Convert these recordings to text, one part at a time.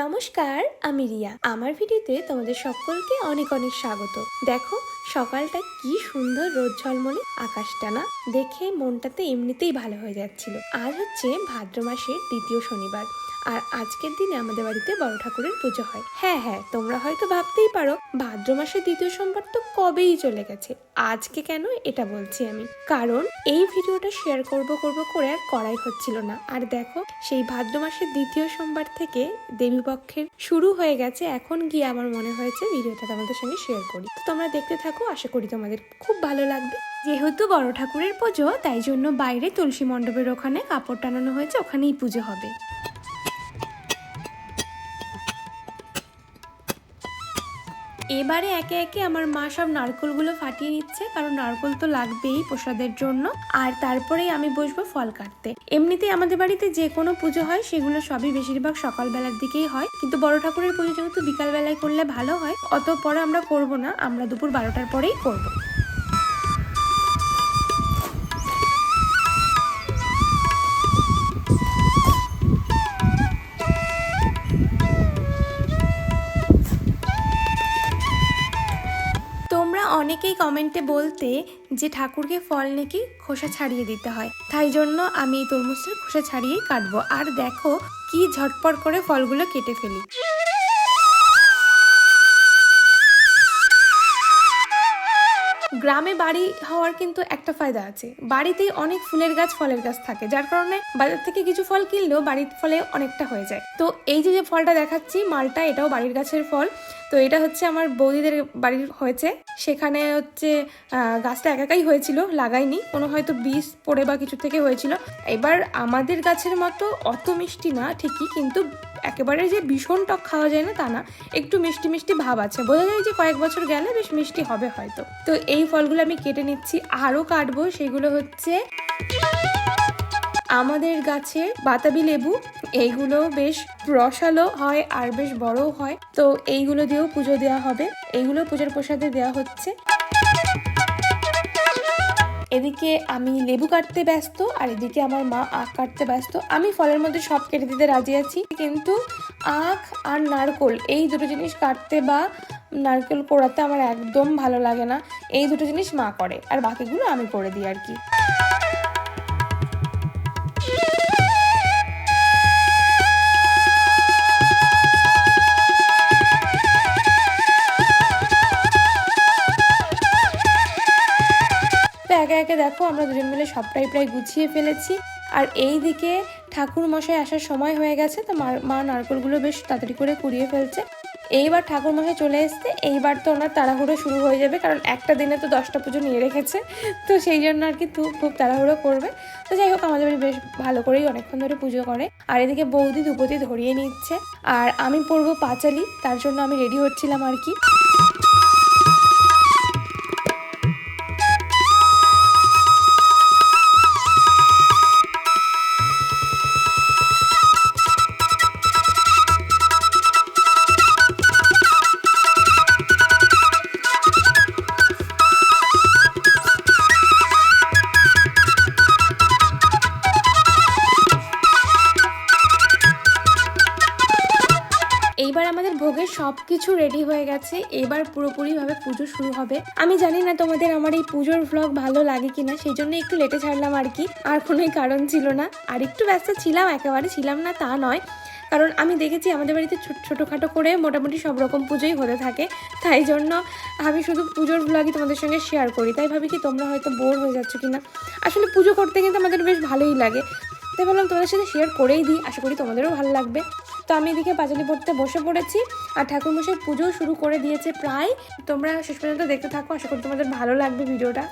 নমস্কার, আমি রিয়া। আমার ভিডিওতে তোমাদের সকলকে অনেক অনেক স্বাগত। দেখো, সকালটা কি সুন্দর রোদ ঝলমলে, আকাশটা না দেখে মনটাতে এমনিতেই ভালো হয়ে যাচ্ছিল। আর হচ্ছে ভাদ্র মাসের দ্বিতীয় শনিবার। আর আজকের দিনে আমাদের বাড়িতে বড় ঠাকুরের পুজো হয়। হ্যাঁ হ্যাঁ তোমরা হয়তো ভাবতেই পারো, ভাদ্র মাসের দ্বিতীয় সোমবার তো কবেই চলে গেছে। আজকে কেন এটা বলছি আমি? কারণ এই ভিডিওটা শেয়ার করব করব করে আর করাই হচ্ছিল না। আর দেখো, সেই ভাদ্র মাসের দ্বিতীয় সোমবার থেকে দেবীপক্ষের শুরু হয়ে গেছে। এখন গিয়ে আমার মনে হয়েছে ভিডিওটা তোমাদের সঙ্গে শেয়ার করি। তো তোমরা দেখতে থাকো, আশা করি তোমাদের খুব ভালো লাগবে। যেহেতু বড় ঠাকুরের পুজো, তাই জন্য বাইরে তুলসী মণ্ডপের ওখানে কাপড় টানানো হয়েছে, ওখানেই পুজো হবে। এবারে একে একে আমার মা সব নারকলগুলো ফাটিয়ে নিচ্ছে, কারণ নারকল তো লাগবেই প্রসাদের জন্য। আর তারপরেই আমি বসবো ফল কাটতে। এমনিতে আমাদের বাড়িতে যে কোনো পুজো হয়, সেগুলো সবই বেশিরভাগ সকালবেলার দিকেই হয়। কিন্তু বড় ঠাকুরের পুজো যেহেতু বিকালবেলায় করলে ভালো হয় অত পরে আমরা করব না, আমরা দুপুর বারোটার পরেই করব। অনেকেই কমেন্টে বলতে যে ঠাকুরকে ফল নাকি খোসা ছাড়িয়ে দিতে হয়। তাই জন্য আমি এই তরমুজটার খোসা ছাড়িয়েই কাটবো। আর দেখো কি ঝটপট করে ফলগুলো কেটে ফেলি। গ্রামে বাড়ি হওয়ার কিন্তু একটা ফায়দা আছে। বাড়িতেই অনেক ফুলের গাছ, ফলের গাছ থাকে। যার কারণে বাজার থেকে কিছু ফল কিনলেও বাড়ির ফলে অনেকটা হয়ে যায়। তো এই যে যে ফলটা দেখাচ্ছি, মালটা এটাও বাড়ির গাছের ফল। তো এটা হচ্ছে আমার বৌদিদের বাড়ির হয়েছে। সেখানে হচ্ছে গাছটা একাকাই হয়েছিল, লাগাইনি। কোনো হয়তো বীজ পড়ে বা কিছু থেকে হয়েছিল। এবার আমাদের গাছের মতো অত মিষ্টি না, ঠিকই, কিন্তু একেবারে যে ভীষণ টক খাওয়া যায় না তা না, একটু মিষ্টি মিষ্টি ভাব আছে। বোঝা যায় যে কয়েক বছর গেলে বেশ মিষ্টি হবে হয়তো। তো এই ফলগুলো আমি কেটে নিচ্ছি, আরও কাটবো, সেগুলো হচ্ছে আমাদের গাছে বাতাবি লেবু। এইগুলো বেশ রসালো হয় আর বেশ বড়ও হয়। তো এইগুলো দিয়েও পুজো দেওয়া হবে। এইগুলো পূজার প্রসাদে দেওয়া হচ্ছে। এদিকে আমি লেবু কাটতে ব্যস্ত আর এদিকে আমার মা আখ কাটতে ব্যস্ত। আমি ফলের মধ্যে সব কেটে দিতে রাজি আছি, কিন্তু আখ আর নারকোল, এই দুটো জিনিস কাটতে বা নারকেল পোড়াতে আমার একদম ভালো লাগে না। এই দুটো জিনিস মা করে, আর বাকিগুলো আমি করে দিই আর কি। একে দেখো, আমরা দুজন মিলে সবটাই প্রায় গুছিয়ে ফেলেছি। আর এই দিকে ঠাকুর মশাই আসার সময় হয়ে গেছে, তো মা- নারকলগুলো বেশ তাড়াতাড়ি করে কুড়িয়ে ফেলছে। এইবার ঠাকুর মশাই চলে এসছে, এইবার তো ওনার তাড়াহুড়ো শুরু হয়ে যাবে, কারণ একটা দিনে তো দশটা পুজো নিয়ে রেখেছে, তো সেই জন্য আর কি খুব খুব তাড়াহুড়ো করবে। তো যাই হোক, আমাদের বাড়ি বেশ ভালো করেই অনেকক্ষণ ধরে পুজো করে। আর এদিকে বৌদি দুপতি ধরিয়ে নিচ্ছে। আর আমি পরবো পাঁচালি, তার জন্য আমি রেডি হচ্ছিলাম আর কি। সব কিছু রেডি হয়ে গেছে, এবার পুরোপুরিভাবে পুজো শুরু হবে। আমি জানি না তোমাদের আমার এই পুজোর ভ্লগ ভালো লাগে কিনা সেই জন্য একটু লেটে ছাড়লাম আর কি। আর কোনোই কারণ ছিল না। আর একটু ব্যস্ত ছিলাম, একেবারে ছিলাম না তা নয়। কারণ আমি দেখেছি আমাদের বাড়িতে ছোট, ছোটোখাটো করে মোটামুটি সব রকম পুজোই হতে থাকে। তাই জন্য আমি শুধু পুজোর ভ্লগই তোমাদের সঙ্গে শেয়ার করি। তাই ভাবি কি তোমরা হয়তো বোর হয়ে যাচ্ছ কিনা। আসলে পুজো করতে কিন্তু আমাদের বেশ ভালোই লাগে। তাই ভাবলাম তোমাদের সাথে শেয়ার করেই দিই। আশা করি তোমাদেরও ভালো লাগবে। তো আমি এদিকে পাঁচালি পড়তে বসে পড়েছি আর ঠাকুরমশাই পুজো শুরু করে দিয়েছে প্রায়। তোমরা শেষ পর্যন্ত দেখতে থাকো। আশা করি তোমাদের ভালো লাগবে ভিডিওটা।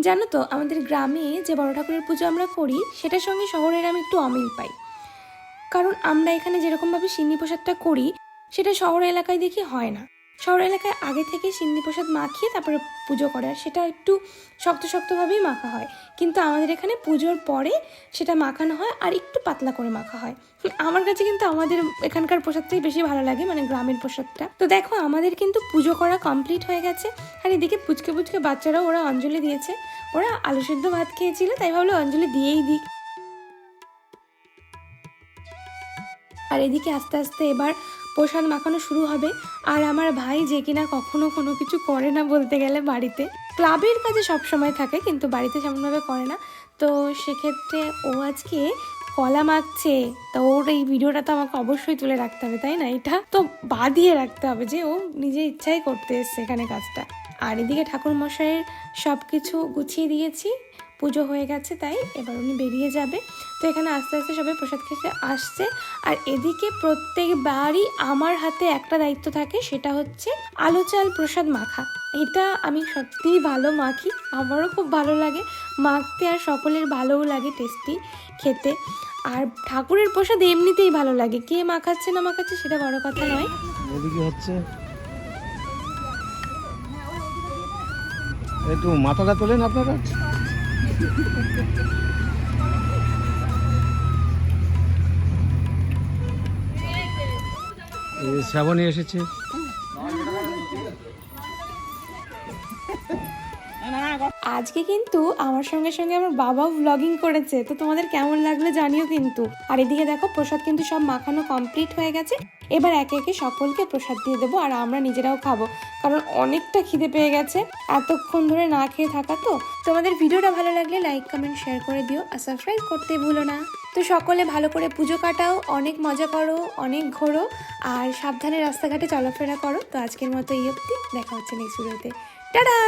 জানো তো, আমাদের গ্রামে যে বড় ঠাকুরের পুজো আমরা করি, সেটার সঙ্গে শহরের আমি একটু অমিল পাই। কারণ আমরা এখানে যেরকমভাবে সিন্নি প্রসাদটা করি, সেটা শহর এলাকায় দেখি হয় না। শহর এলাকায় আগে থেকে সিন্নি প্রসাদ মাখিয়ে তারপরে পুজো করে, আর সেটা একটু শক্ত শক্তভাবেই মাখা হয়। কিন্তু আমাদের এখানে পুজোর পরে সেটা মাখানো হয় আর একটু পাতলা করে মাখা হয়। আমার কাছে কিন্তু আমাদের এখানকার প্রসাদটাই বেশি ভালো লাগে মানে গ্রামের প্রসাদটা। তো দেখো, আমাদের কিন্তু পুজো করা কমপ্লিট হয়ে গেছে। আর এদিকে পুচকে পুচকে বাচ্চারাও ওরা অঞ্জলি দিয়েছে। ওরা আলু সেদ্ধ ভাত খেয়েছিল, তাই ভাবলো অঞ্জলি দিয়েই দিক আর এদিকে আস্তে আস্তে এবার প্রসাদ মাখানো শুরু হবে। আর আমার ভাই যে কিনা কখনো কোনো কিছু করে না বলতে গেলে বাড়িতে। ক্লাবের কাজে সব সময় থাকে, কিন্তু বাড়িতে সেমনভাবে করে না। তো সেক্ষেত্রে ও আজকে কলা মাখছে। তো ওর এই ভিডিওটা তো আমাকে অবশ্যই তুলে রাখতে হবে, তাই না এটা? তো বাদিয়ে রাখতে হবে যে ও নিজের ইচ্ছাই করতে এসছে এখানে কাজটা। আর এদিকে ঠাকুর মশাইয়ের সব কিছু গুছিয়ে দিয়েছি। পুজো হয়ে গেছে তাই এবার উনি বেরিয়ে যাবে। তো এখানে আস্তে আস্তে সবাই প্রসাদ খেতে আসছে। আর এদিকে প্রত্যেকবারই আমার হাতে একটা দায়িত্ব থাকে, সেটা হচ্ছে আলু চাল প্রসাদ মাখা। এটা আমি সত্যিই ভালো মাখি, আমারও খুব ভালো লাগে। মাখতে আর সকলের ভালোও লাগে টেস্টি খেতে। আর ঠাকুরের প্রসাদ এমনিতেই ভালো লাগে। কে মাখাচ্ছে, না মাখাচ্ছে সেটা বড় কথা নয়। এদিকে হচ্ছে, একটু মাথাটা তোলেন আপনারা? শ্রাবণী এসেছে। আজকে কিন্তু আমার সঙ্গে সঙ্গে আমার বাবাও ব্লগিং করেছে, তো তোমাদের কেমন লাগল জানিও কিন্তু। আর এদিকে দেখো, প্রসাদ কিন্তু সব মাখানো কমপ্লিট হয়ে গেছে। এবার একে একে সকলকে প্রসাদ দিয়ে দেবো আর আমরা নিজেরাও খাব, কারণ অনেকটা খিদে পেয়ে গেছে। এতক্ষণ ধরে না খেয়ে থাকা তো। তোমাদের ভিডিওটা ভালো লাগলে লাইক কমেন্ট শেয়ার করে দিও আর সাবস্ক্রাইব করতে ভুলো না। তো সকলে ভালো করে পুজো কাটাও, অনেক মজা করো, অনেক ঘোরো আর সাবধানে রাস্তাঘাটে চলাফেরা করো। তো আজকের মতো এই অবধি, দেখা হচ্ছে নেক্সট ভিডিওতে টাটা!